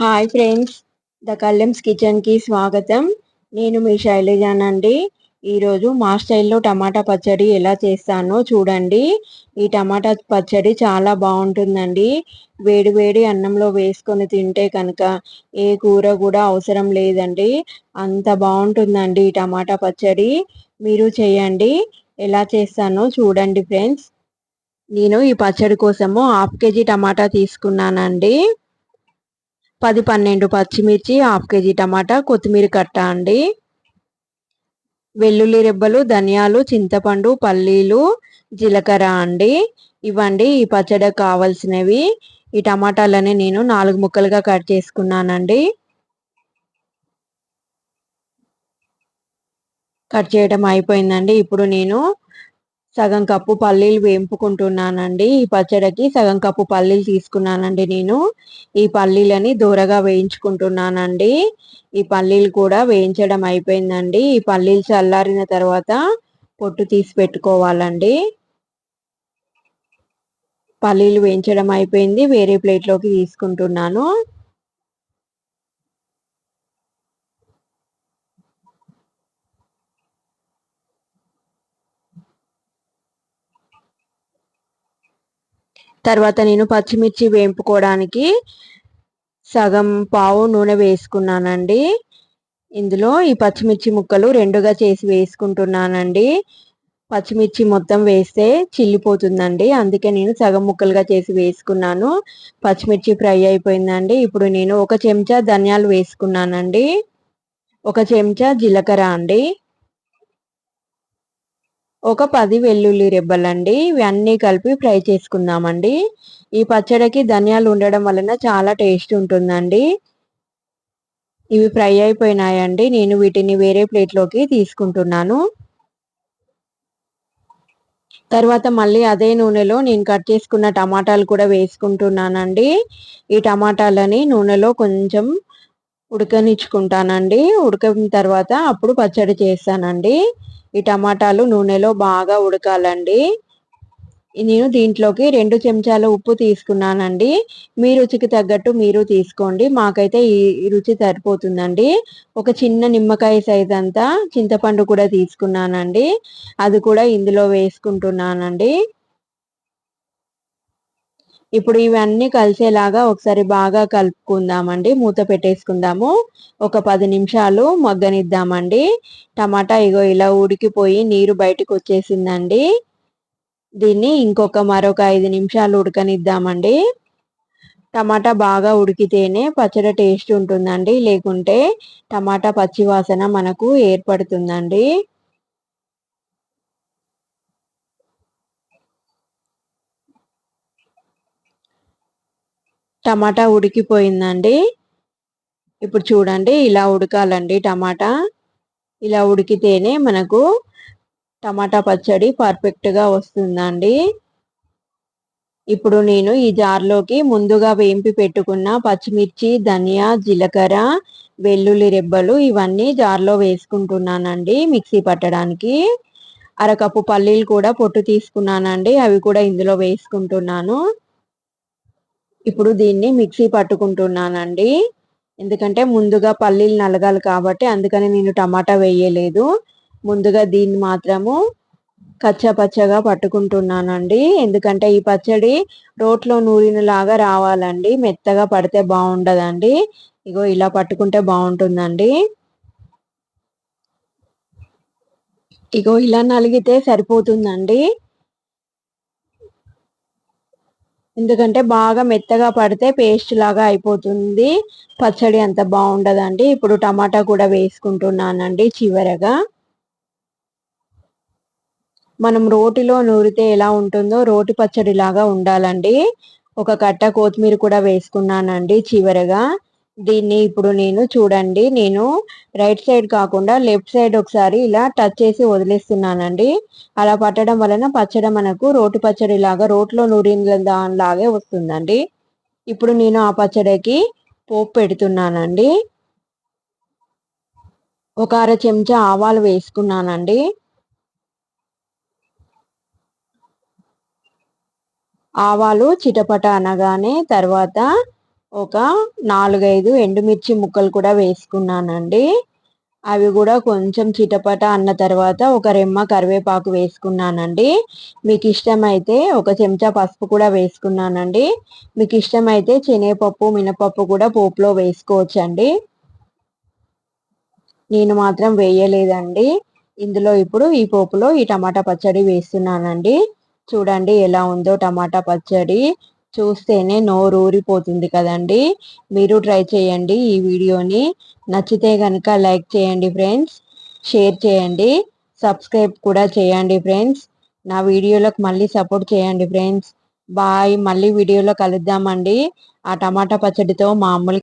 Hi friends the కల్లెమ్స్ కిచెన్కి స్వాగతం. నేను మీ శైలజానండి ఈరోజు మా స్టైల్లో టమాటా పచ్చడి ఎలా చేస్తానో చూడండి. ఈ టమాటా పచ్చడి చాలా బాగుంటుందండి. వేడి వేడి అన్నంలో వేసుకొని తింటే కనుక ఏ కూర కూడా అవసరం లేదండి. అంత బాగుంటుందండి ఈ టమాటా పచ్చడి. మీరు చేయండి. ఎలా చేస్తానో చూడండి ఫ్రెండ్స్. నేను ఈ పచ్చడి కోసము హాఫ్ కేజీ టమాటా తీసుకున్నానండి. పది పన్నెండు పచ్చిమిర్చి హాఫ్ కేజీ టమాటా కొత్తిమీర కట్ట అండి. వెల్లుల్లి రెబ్బలు ధనియాలు చింతపండు పల్లీలు జీలకర్ర అండి. ఇవ్వండి ఈ పచ్చడి కావాల్సినవి. ఈ టమాటాలని నేను నాలుగు ముక్కలుగా కట్ చేసుకున్నానండి. కట్ చేయడం అయిపోయిందండి. ఇప్పుడు నేను సగం కప్పు పల్లీలు వేంపుకుంటున్నానండి. ఈ పచ్చడికి సగం కప్పు పల్లీలు తీసుకున్నానండి నేను. ఈ పల్లీలని దూరగా వేయించుకుంటున్నానండి. ఈ పల్లీలు కూడా వేయించడం అయిపోయిందండి. ఈ పల్లీలు చల్లారిన తర్వాత పొట్టు తీసి పెట్టుకోవాలండి. పల్లీలు వేయించడం అయిపోయింది. వేరే ప్లేట్లోకి తీసుకుంటున్నాను. తర్వాత నేను పచ్చిమిర్చి వేపుకోవడానికి సగం పావు నూనె వేసుకున్నానండి. ఇందులో ఈ పచ్చిమిర్చి ముక్కలు రెండుగా చేసి వేసుకుంటున్నానండి. పచ్చిమిర్చి మొత్తం వేస్తే చిల్లిపోతుందండి. అందుకే నేను సగం ముక్కలుగా చేసి వేసుకున్నాను. పచ్చిమిర్చి ఫ్రై అయిపోయిందండి. ఇప్పుడు నేను ఒక చెంచా ధనియాలు వేసుకున్నానండి. ఒక చెంచా జీలకర్ర అండి. ఒక పది వెల్లుల్లి రెబ్బలండి. ఇవన్నీ కలిపి ఫ్రై చేసుకుందామండి. ఈ పచ్చడికి ధనియాలు ఉండడం వలన చాలా టేస్ట్ ఉంటుందండి. ఇవి ఫ్రై అయిపోయినాయండి. నేను వీటిని వేరే ప్లేట్లోకి తీసుకుంటున్నాను. తర్వాత మళ్ళీ అదే నూనెలో నేను కట్ చేసుకున్న టమాటాలు కూడా వేసుకుంటున్నానండి. ఈ టమాటాలని నూనెలో కొంచెం ఉడకనిచ్చుకుంటానండి. ఉడకిన తర్వాత అప్పుడు పచ్చడి చేస్తానండి. ఈ టమాటాలు నూనెలో బాగా ఉడకాలండి. నేను దీంట్లోకి రెండు చెంచాల ఉప్పు తీసుకున్నానండి. మీ రుచికి తగ్గట్టు మీరు తీసుకోండి. మాకైతే ఈ రుచి సరిపోతుందండి. ఒక చిన్న నిమ్మకాయ సైజ్ అంతా చింతపండు కూడా తీసుకున్నానండి. అది కూడా ఇందులో వేసుకుంటున్నానండి. ఇప్పుడు ఇవన్నీ కలిసేలాగా ఒకసారి బాగా కలుపుకుందామండి. మూత పెట్టేసుకుందాము. ఒక పది నిమిషాలు మగ్గనిద్దామండి. టమాటా ఇగో ఇలా ఉడికిపోయి నీరు బయటకు వచ్చేసిందండి. దీన్ని ఇంకొక మరొక ఐదు నిమిషాలు ఉడకనిద్దామండి. టమాటా బాగా ఉడికితేనే పచ్చడి టేస్ట్ ఉంటుందండి. లేకుంటే టమాటా పచ్చివాసన మనకు ఏర్పడుతుందండి. టమాటా ఉడికిపోయిందండి. ఇప్పుడు చూడండి ఇలా ఉడకాలండి టమాటా. ఇలా ఉడికితేనే మనకు టమాటా పచ్చడి పర్ఫెక్ట్గా వస్తుందండి. ఇప్పుడు నేను ఈ జార్లోకి ముందుగా వేంపి పెట్టుకున్న పచ్చిమిర్చి ధనియా జీలకర్ర వెల్లుల్లి రెబ్బలు ఇవన్నీ జార్లో వేసుకుంటున్నానండి మిక్సీ పట్టడానికి. అరకప్పు పల్లీలు కూడా పొట్టు తీసుకున్నానండి అవి కూడా ఇందులో వేసుకుంటున్నాను. ఇప్పుడు దీన్ని మిక్సీ పట్టుకుంటున్నానండి. ఎందుకంటే ముందుగా పల్లీలు నలగాలి కాబట్టి అందుకని నేను టమాటా వేయలేదు. ముందుగా దీన్ని మాత్రము కచ్చా పచ్చగా పట్టుకుంటున్నానండి. ఎందుకంటే ఈ పచ్చడి రోట్లో నూరినలాగా రావాలండి. మెత్తగా పడితే బాగుండదండి. ఇగో ఇలా పట్టుకుంటే బాగుంటుందండి. ఇగో ఇలా నలిగితే సరిపోతుందండి. ఎందుకంటే బాగా మెత్తగా పడితే పేస్ట్ లాగా అయిపోతుంది. పచ్చడి అంత బాగుండదండి. ఇప్పుడు టమాటా కూడా వేసుకుంటున్నానండి చివరగా. మనం రోటిలో నూరితే ఎలా ఉంటుందో రోటి పచ్చడి లాగా ఉండాలండి. ఒక కట్ట కొత్తిమీర కూడా వేసుకున్నానండి చివరగా. దీన్ని ఇప్పుడు నేను చూడండి. నేను రైట్ సైడ్ కాకుండా లెఫ్ట్ సైడ్ ఒకసారి ఇలా టచ్ చేసి వదిలేస్తున్నానండి. అలా పట్టడం వలన పచ్చడి మనకు రోటి పచ్చడి లాగా రోట్లో నూరిన దానిలాగే వస్తుందండి. ఇప్పుడు నేను ఆ పచ్చడికి పోపు పెడుతున్నానండి. ఒక అర చెంచా ఆవాలు వేసుకున్నానండి. ఆవాలు చిటపట అనగానే తర్వాత ఒక నాలుగైదు ఎండుమిర్చి ముక్కలు కూడా వేసుకున్నానండి. అవి కూడా కొంచెం చిటపట అన్న తర్వాత ఒక రెమ్మ కరివేపాకు వేసుకున్నానండి. మీకు ఇష్టమైతే ఒక చెంచా పసుపు కూడా వేసుకున్నానండి. మీకు ఇష్టమైతే శనగపప్పు మినపప్పు కూడా పోపులో వేసుకోవచ్చండి. నేను మాత్రం వేయలేదండి. ఇందులో ఇప్పుడు ఈ పోపులో ఈ టమాటా పచ్చడి వేస్తున్నానండి. చూడండి ఎలా ఉందో టమాటా పచ్చడి. చూస్తేనే నోరు ఊరిపోతుంది కదండి. మీరు ట్రై చేయండి ఈ వీడియోని. నచ్చితే కనుక లైక్ చేయండి ఫ్రెండ్స్. షేర్ చేయండి. సబ్స్క్రైబ్ కూడా చేయండి ఫ్రెండ్స్. నా వీడియోలకు మళ్ళీ సపోర్ట్ చేయండి ఫ్రెండ్స్. బాయ్. మళ్ళీ వీడియోలో కలుద్దామండి. ఆ టమాటా పచ్చడితో మామూలు